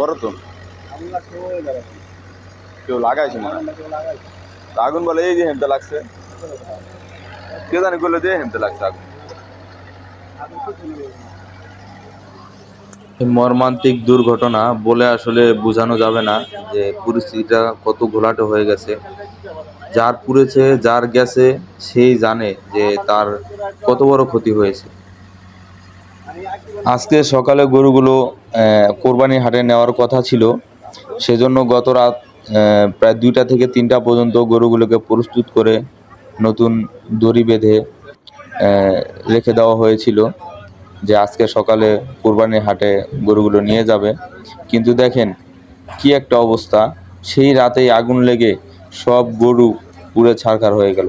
বড় তো? কেউ লাগাইছে না? আগুন বলে, এই যে হেমতে লাগছে। কে জানি করলে দিয়ে হেমতে লাগছে আগুন? মর্মান্তিক দুর্ঘটনা বলে আসলে বোঝানো যাবে না যে পরিস্থিতিটা কত ঘোলাটে হয়ে গেছে। যার পুড়েছে, যার গেছে, সেই জানে যে তার কত বড় ক্ষতি হয়েছে। আজকে সকালে গরুগুলো কোরবানি হাটে নেওয়ার কথা ছিল। সেজন্য গত রাত প্রায় দুইটা থেকে তিনটা পর্যন্ত গরুগুলোকে প্রস্তুত করে নতুন দড়ি বেঁধে রেখে দেওয়া হয়েছিল যে আজকে সকালে কোরবানির হাটে গরুগুলো নিয়ে যাবে। কিন্তু দেখেন কি একটা অবস্থা, সেই রাতেই আগুন লেগে সব গরু পুড়ে ছারখার হয়ে গেল।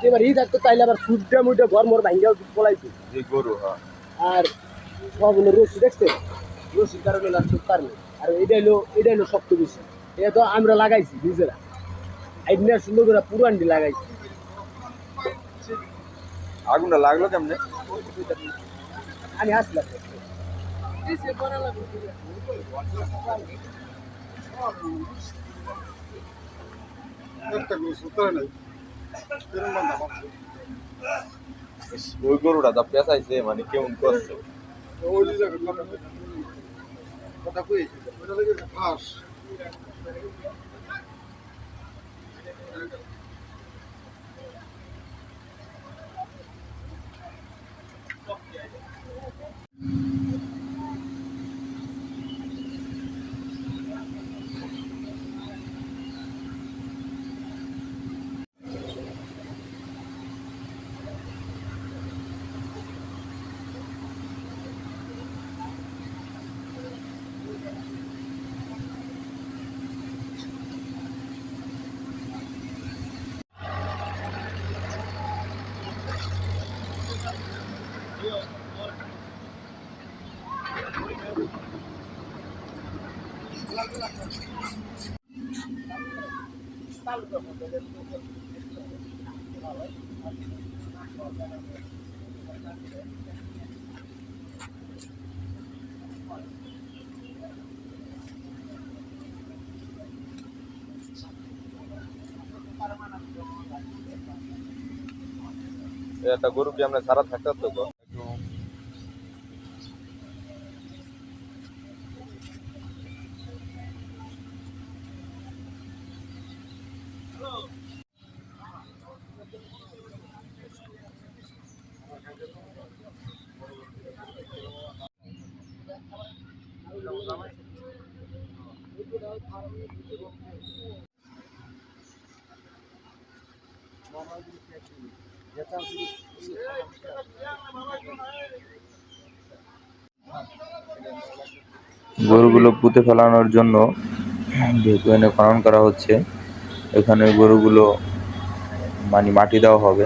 এবার ই থাকতো তাইলে আবার সুটটা মুটে ঘর মোর ভাঙ্গা পলাইতো গরু হ্যাঁ। আর সব হলো রসি দেখছেন? রসির কারণে আর সব কারণে। আর এটা হলো এটা হলো শক্ত বেশি। এটা তো আমরা লাগাইছি নিজেরা। আইডিয়া সুন্দর করে পুরানটি লাগাইছি। আগুনটা লাগল কেমনে? আমি আসলাম। ওই গরুটা যা পেঁচাইছে মানে কেমন করছে? এই একটা গরু কি আমরা সারা থাকতে তো গরুগুলো পুঁতে ফেলানোর জন্য খনন করা হচ্ছে। এখানে গরুগুলো মানে মাটি দেওয়া হবে।